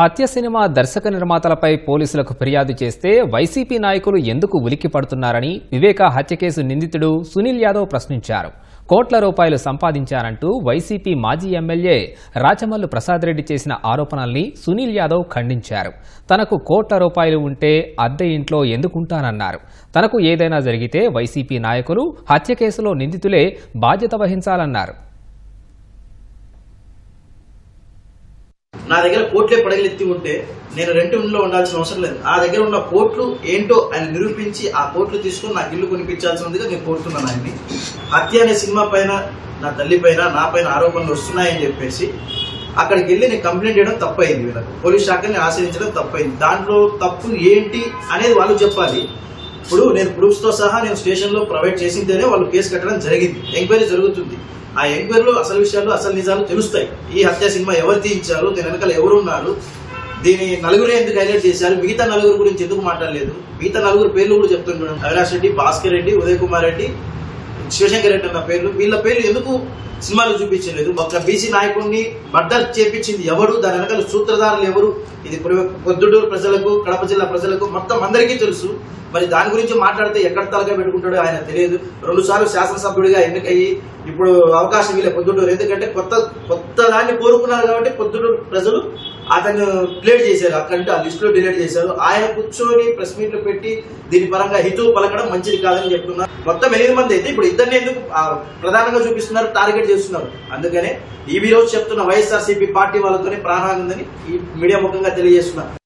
హత్య సినిమా దర్శక నిర్మాతలపై పోలీసులకు ఫిర్యాదు చేస్తే వైసీపీ నాయకులు ఎందుకు ఉలిక్కి పడుతున్నారని వివేక హత్య కేసు నిందితుడు సునీల్ యాదవ్ ప్రశ్నించారు. కోట్ల రూపాయలు సంపాదించారంటూ వైసీపీ మాజీ ఎమ్మెల్యే రాచమల్లు ప్రసాద్ రెడ్డి చేసిన ఆరోపణల్ని సునీల్ యాదవ్ ఖండించారు. తనకు కోట్ల రూపాయలు ఉంటే అద్దె ఇంట్లో ఎందుకుంటానన్నారు. తనకు ఏదైనా జరిగితే వైసీపీ నాయకులు హత్య కేసులో నిందితులే బాధ్యత వహించాలన్నారు. నా దగ్గర కోట్లే పడగలెత్తి ఉంటే నేను రెంట్ ఇంట్లో ఉండాల్సిన అవసరం లేదు. ఆ దగ్గర ఉన్న కోట్లు ఏంటో ఆయన నిరూపించి ఆ కోట్లు తీసుకుని నాకు ఇల్లు కొనిపించాల్సినదిగా నేను కోరుతున్నాను ఆయన్ని. హత్య అనే సినిమా పైన నా తల్లి పైన నా పైన ఆరోపణలు వస్తున్నాయని చెప్పేసి అక్కడికి వెళ్ళి నేను కంప్లైంట్ చేయడం తప్పైంది వీళ్ళకి. పోలీస్ శాఖని ఆశ్రయించడం తప్పైంది. దాంట్లో తప్పు ఏంటి అనేది వాళ్ళు చెప్పాలి. ఇప్పుడు నేను ప్రూఫ్స్తో సహా నేను స్టేషన్లో ప్రొవైడ్ చేసిందేనే వాళ్ళు కేసు కట్టడం జరిగింది. ఎంక్వైరీ జరుగుతుంది. ఆ ఎంక్వైరీలో అసలు విషయాలు అసలు నిజాలు తెలుస్తాయి. ఈ హత్య సినిమా ఎవరు తీయించారు దీని వెనకాల ఎవరు ఉన్నారు దీని నలుగురే ఎందుకు హైలైట్ చేశారు మిగతా నలుగురు గురించి ఎందుకు మాట్లాడలేదు? మిగతా నలుగురు పేర్లు కూడా చెప్తున్నాడు అవినాష్ రెడ్డి భాస్కర్ రెడ్డి ఉదయ్ కుమార్ రెడ్డి శివశంకర్ రెడ్డి అన్న పేర్లు. వీళ్ళ పేర్లు ఎందుకు సినిమాలో చూపించలేదు ఒక బీసీ నాయకుడిని మర్డర్ చేపించింది ఎవరు దాని వెనకాల సూత్రధారులు ఎవరు? ఇది పొద్దుటూరు ప్రజలకు కడప జిల్లా ప్రజలకు మొత్తం అందరికీ తెలుసు. మరి దాని గురించి మాట్లాడితే ఎక్కడ తలగా పెట్టుకుంటాడో ఆయన తెలియదు. రెండు సార్లు శాసనసభ్యుడిగా ఎన్నికయ్యి ఇప్పుడు అవకాశం వీళ్ళ పొద్దుటూరు. ఎందుకంటే కొత్త కొత్త దాన్ని కోరుకున్నారు కాబట్టి పొద్దుటూరు ప్రజలు అతను డిలీట్ చేశారు. అక్కడంటే ఆ లిస్టులో డిలేట్ డిలీట్ చేశారు. ఆయన కూర్చొని ప్రెస్ మీట్లు పెట్టి దీని పరంగా హితవు పలకడం మంచిది కాదని చెప్తున్నారు. మొత్తం ఎనిమిది మంది అయితే ఇప్పుడు ఇద్దరిని ఎందుకు ప్రధానంగా చూపిస్తున్నారు? టార్గెట్ చేస్తున్నారు. అందుకనే ఈ రోజు చెప్తున్న వైఎస్ఆర్సీపీ పార్టీ వాళ్ళతోనే ప్రాణాలు ఉందని ఈ మీడియా ముఖంగా తెలియజేస్తున్నారు